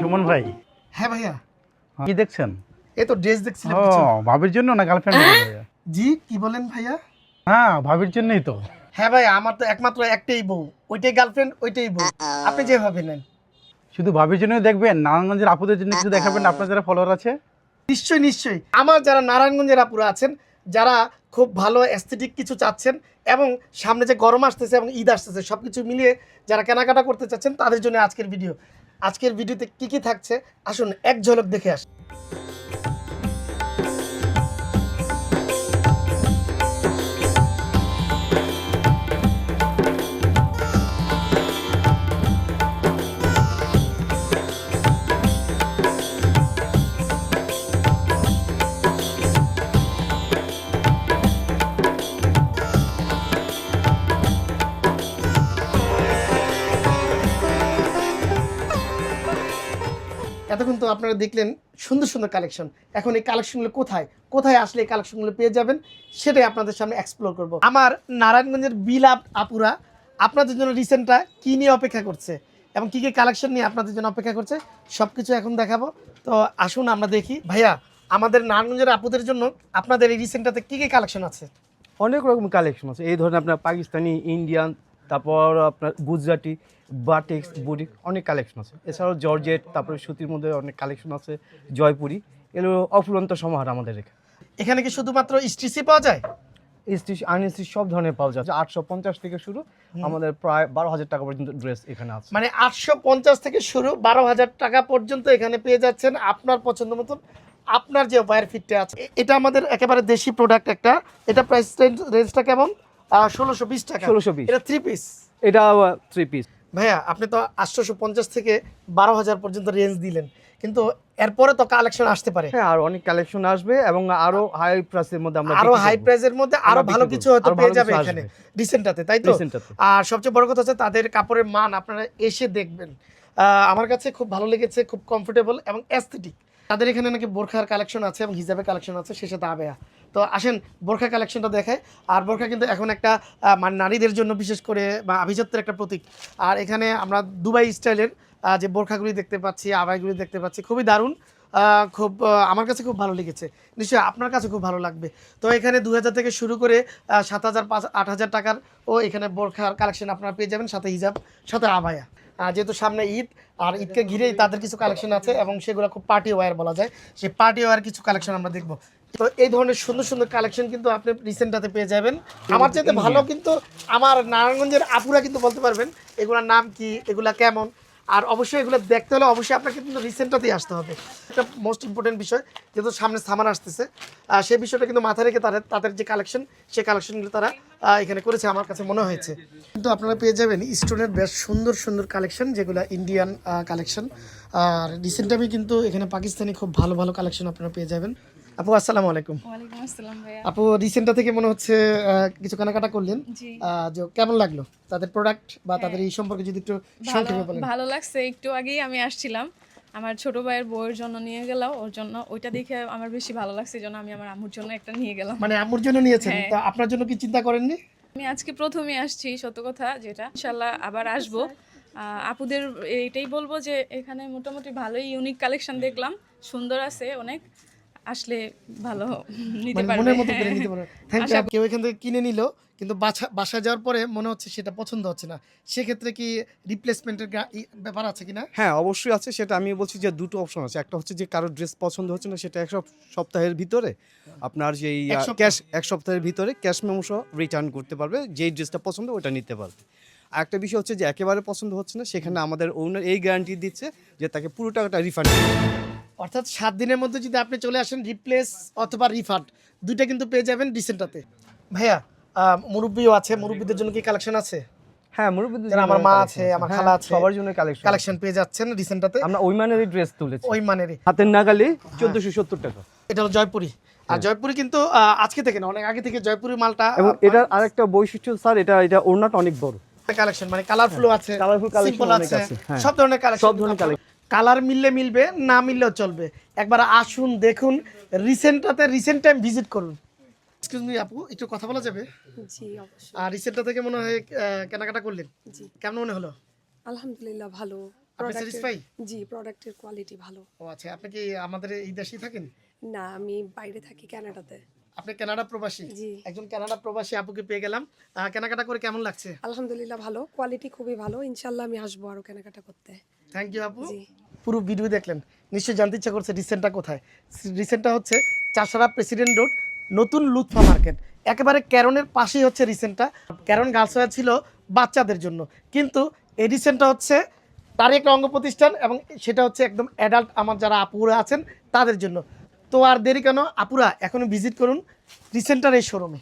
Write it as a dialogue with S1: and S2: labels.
S1: সুমন ভাই?
S2: হ্যাঁ ভাইয়া।
S1: কি দেখছেন?
S2: এই তো ড্রেস দেখছিলাম
S1: ও ভাবির জন্য না গার্লফ্রেন্ড
S2: জি কি বলেন ভাইয়া?
S1: হ্যাঁ ভাবির জন্যই তো।
S2: হ্যাঁ ভাই আমার তো একমাত্র একটাই বউ। ওইটাই গার্লফ্রেন্ড ওইটাই বউ। আপনি যেভাবে নেন।
S1: শুধু ভাবির জন্যই দেখবেন নারায়ণগঞ্জের আপুদের জন্য কিছু দেখাবেন আপনার যারা ফলোয়ার আছে?
S2: নিশ্চয়ই নিশ্চয়ই। আমার যারা নারায়ণগঞ্জের আপুরা আছেন যারা খুব ভালো অ্যাস্থেটিক কিছু চাচ্ছেন এবং সামনে যে গরম আসতেছে এবং ঈদ আসতেছে সব কিছু মিলিয়ে যারা কেনাকাটা করতে চাচ্ছেন তাদের জন্য আজকের ভিডিও আজকের ভিডিওতে কি কি থাকছে? আসুন এক ঝলক দেখে আস। এতক্ষণ তো আপনারা দেখলেন সুন্দর সুন্দর কালেকশন এখন এই কালেকশনগুলো কোথায়? কোথায় আসলে এই কালেকশনগুলো পেয়ে যাবেন? সেটাই আপনাদের সামনে এক্সপ্লোর করব। আমার নারায়ণগঞ্জের বিলাপ আপুরা, আপনাদের জন্য রিসেন্টটা কী নিয়ে অপেক্ষা করছে? এবং কী কী কালেকশন নিয়ে আপনাদের জন্য অপেক্ষা করছে? সব কিছু এখন দেখাবো। তো আসুন আমরা দেখি। ভাইয়া, আমাদের নারায়ণগঞ্জের আপুদের জন্য আপনাদের এই রিসেন্টটাতে কী কী কালেকশন আছে?
S3: অনেক রকম কালেকশন আছে। এই ধরনের আপনার পাকিস্তানি, ইন্ডিয়ান তারপর আপনার গুজরাটি বাটিক্স বুটিক অনেক কালেকশন আছে। এছাড়াও জর্জেট তারপরে সুতির মধ্যে অনেক কালেকশন আছে জয়পুরি। এগুলো অফুরন্ত সমাহার আমাদের এখানে।
S2: এখানে কি শুধুমাত্র স্টিসি পাওয়া যায়?
S3: স্টিচ আনস্টিচ সব ধরনের পাওয়া যাচ্ছে আটশো পঞ্চাশ থেকে শুরু আমাদের প্রায় বারো হাজার টাকা পর্যন্ত ড্রেস এখানে আছে।
S2: মানে আটশো পঞ্চাশ থেকে শুরু বারো হাজার টাকা পর্যন্ত এখানে পেয়ে যাচ্ছেন। আপনার পছন্দ মতন আপনার যে ওয়ার ফিটটা আছে। এটা আমাদের একেবারে দেশি প্রোডাক্ট একটা। এটা প্রাইস রেঞ্জটা কেমন? ষোলোশো বিশ টাকা।
S3: 1620
S2: এটা থ্রি পিস
S3: এটা থ্রি পিস
S2: ভাইয়া আপনি তো আটশোশো পঞ্চাশ থেকে বারো হাজার পর্যন্ত রেঞ্জ দিলেন। কিন্তু এরপরে তো কালেকশন আসতে পারে।
S3: হ্যাঁ আর অনেক কালেকশন আসবে এবং আরও হাই প্রাইসের মধ্যে আমরা আরও
S2: হাই প্রাইসের মধ্যে
S3: আরও
S2: ভালো কিছু হয়তো পেয়ে যাবে এখানে রিসেন্টটাতে তাই তো? আর সবচেয়ে বড় কথা হচ্ছে তাদের কাপড়ের মান। আপনারা এসে দেখবেন। আহ, আমার কাছে খুব ভালো লেগেছে খুব কমফোর্টেবল এবং অ্যাস্থেটিক তাদের এখানে নাকি বোরখার কালেকশন আছে এবং হিজাবের কালেকশন আছে সে সাথে আবেয়া। তো আসেন, বোরখা কালেকশনটা দেখায় আর বোরখা কিন্তু এখন একটা মানে নারীদের জন্য বিশেষ করে, বা আভিজাত্যের একটা প্রতীক। আর এখানে আমরা দুবাই স্টাইলের যে বোরখাগুলি দেখতে পাচ্ছি আবাইগুলি দেখতে পাচ্ছি, খুবই দারুণ খুব আমার কাছে খুব ভালো লেগেছে। নিশ্চয়ই আপনার কাছে খুব ভালো লাগবে। তো এখানে দু হাজার থেকে শুরু করে সাত হাজার পাঁচ, আট হাজার টাকার, ও এখানে বোরখার কালেকশন আপনারা পেয়ে যাবেন, সাথে হিজাব, সাথে আবায়া যেহেতু সামনে ঈদ, আর ঈদকে ঘিরেই তাদের কিছু কালেকশন আছে এবং সেগুলো খুব পার্টি ওয়ার বলা যায়। সেই পার্টি ওয়ার কিছু কালেকশন আমরা দেখব। তো এই ধরনের সুন্দর সুন্দর কালেকশন কিন্তু আপনি রিসেন্টটাতে পেয়ে যাবেন। আমার চাইতে ভালো কিন্তু আমার নারায়ণগঞ্জের আপুরা কিন্তু বলতে পারবেন, এগুলোর নাম কি, এগুলা কেমন? আর অবশ্যই এগুলো দেখতে হলে অবশ্যই আপনাকে কিন্তু রিসেন্টটাতেই আসতে হবে। এটা মোস্ট ইম্পর্টেন্ট বিষয় যেহেতু সামনে সামার আসতেছে আহ, সেই বিষয়টা কিন্তু মাথায় রেখে তাদের তাদের যে কালেকশন সেই কালেকশনগুলো তারা এখানে করেছে আমার কাছে মনে হয়েছে। কিন্তু আপনারা পেয়ে যাবেন স্টোনের বেশ সুন্দর সুন্দর কালেকশন যেগুলো ইন্ডিয়ান কালেকশন আর রিসেন্ট আমি কিন্তু এখানে পাকিস্তানি খুব ভালো ভালো কালেকশন আপনারা পেয়ে যাবেন। আপু আসসালামু আলাইকুম।
S4: ওয়ালাইকুম আসসালাম ভাইয়া।
S2: আপু রিসেন্টটা থেকে মনে হচ্ছে কিছু কেনাকাটা করলেন।
S4: জি।
S2: যে কেমন লাগল? তাদের প্রোডাক্ট বা তাদের এই সম্পর্কে যদি একটু সংক্ষেপে বলেন।
S4: ভালো লাগছে একটু আগেই আমি আসছিলাম। আমার ছোট ভাইয়ের বউয়ের জন্য নিয়ে গেলাম ওর জন্য। ওইটা দেখে আমার বেশি ভালো লাগছে জন্য আমি আমার আম্মুর জন্য একটা নিয়ে গেলাম।
S2: মানে আম্মুর জন্য নিয়েছেন?
S4: হ্যাঁ।
S2: তা আপনার জন্য কি চিন্তা করেননি?
S4: আমি আজকে প্রথমে আসছি সত্য কথা যেটা। ইনশাল্লাহ আবার আসব। আহ, আপুদের এইটাই বলব যে এখানে মোটামুটি ভালোই ইউনিক কালেকশন দেখলাম। সুন্দর আছে অনেক। আসলে ভালো নিতে
S2: মানে
S4: পারবে।
S2: মনের মতো করে। নিতে পারবে। থ্যাংক ইউ কেউ এখান থেকে কিনে নিল কিন্তু বাসা বাসায় যাওয়ার পরে মনে হচ্ছে সেটা পছন্দ হচ্ছে না। সেক্ষেত্রে কি রিপ্লেসমেন্টের ব্যাপার আছে কিনা?
S3: হ্যাঁ অবশ্যই আছে। সেটা আমি বলছি যে দুটো অপশন আছে। একটা হচ্ছে যে কারও ড্রেস পছন্দ হচ্ছে না সেটা এক সপ্তাহের ভিতরে আপনার
S2: সপ্তাহ?
S3: ক্যাশ এক সপ্তাহের ভিতরে ক্যাশ মেমো সহ রিটার্ন করতে পারবে। যেই ড্রেসটা পছন্দ ওটা নিতে পারবে। আর একটা বিষয় হচ্ছে যে একেবারে পছন্দ হচ্ছে না সেখানে আমাদের ওনার এই গ্যারান্টি দিচ্ছে যে তাকে পুরো টাকাটা রিফান্ড
S2: অর্থাৎ সাত দিনের মধ্যে যদি আপনি চলে আসেন রিপ্লেস অথবা রিফান্ড দুইটা কিন্তু পেয়ে যাবেন রিসেন্টটাতে ভাইয়া মুরব্বিও আছে মুরব্বিদের জন্য কি কালেকশন আছে?
S3: হ্যাঁ মুরব্বীদের
S2: আমার মা আছে, আমার
S3: হ্যাঁ,
S2: খালা আছে।
S3: সবার জন্য কালেকশন
S2: কালেকশন পেয়ে যাচ্ছেন রিসেন্টটাতে
S3: আমরা ওই মানেরই ড্রেস তুলেছি।
S2: ওইমানেরই
S3: হাতের নাগালে টাকা।
S2: এটা হলো জয়পুরি। আর জয়পুরি কিন্তু আজকে থেকে না অনেক আগে থেকে জয়পুরি মালটা
S3: এবং এটার আরেকটা বৈশিষ্ট্য স্যার এটা এটা ওড়নাটা অনেক বড়।
S2: কালেকশন মানে কালারফুল আছে সিম্পল আছে
S3: হ্যাঁ।
S2: সব ধরনের কালেকশন
S3: সব ধরনের।
S2: কালার মিললে মিলবে না মিললেও চলবে। একবার আসুন দেখুন রিসেন্টটাতে রিসেন্ট টাইম ভিজিট করুন। এক্সকিউজ মি আপু একটু কথা বলা যাবে?
S5: জি অবশ্যই।
S2: আর রিসেন্টটা থেকে মনে হয় কেনাকাটা করলেন?
S5: জি।
S2: কেমন মনে হলো?
S5: আলহামদুলিল্লাহ ভালো।
S2: আপনি স্যাটিসফাই
S5: জি প্রোডাক্টের কোয়ালিটি ভালো।
S2: ও আচ্ছা আপনি কি আমাদের এই দেশেই থাকেন?
S5: না আমি বাইরে থাকি কানাডাতে
S2: আপনি কানাডা প্রবাসী?
S5: জি।
S2: একজন কানাডা প্রবাসী আপুকে পেয়ে গেলাম। কেনাকাটা করে কেমন লাগছে?
S5: আলহামদুলিল্লাহ ভালো। কোয়ালিটি খুবই ভালো। ইনশাল্লাহ আমি আসব আরও কেনাকাটা করতে।
S2: থ্যাংক ইউ আপু পুরো ভিডিও দেখলেন। নিশ্চয়ই জানতে ইচ্ছা করছে রিসেন্টটা কোথায়? রিসেন্টটা হচ্ছে চাষারা প্রেসিডেন্ট রোড নতুন লুৎফা মার্কেট একেবারে ক্যারনের পাশেই হচ্ছে রিসেন্টটা ক্যারন গার্লস ওয়ার ছিল বাচ্চাদের জন্য। কিন্তু এই রিসেন্টটা হচ্ছে তারই একটা অঙ্গ প্রতিষ্ঠান এবং সেটা হচ্ছে একদম অ্যাডাল্ট আমার যারা আপুরা আছেন তাদের জন্য। তো আর দেরি কেন? আপুরা এখনই ভিজিট করুন রিসেন্টার এই শোরুমে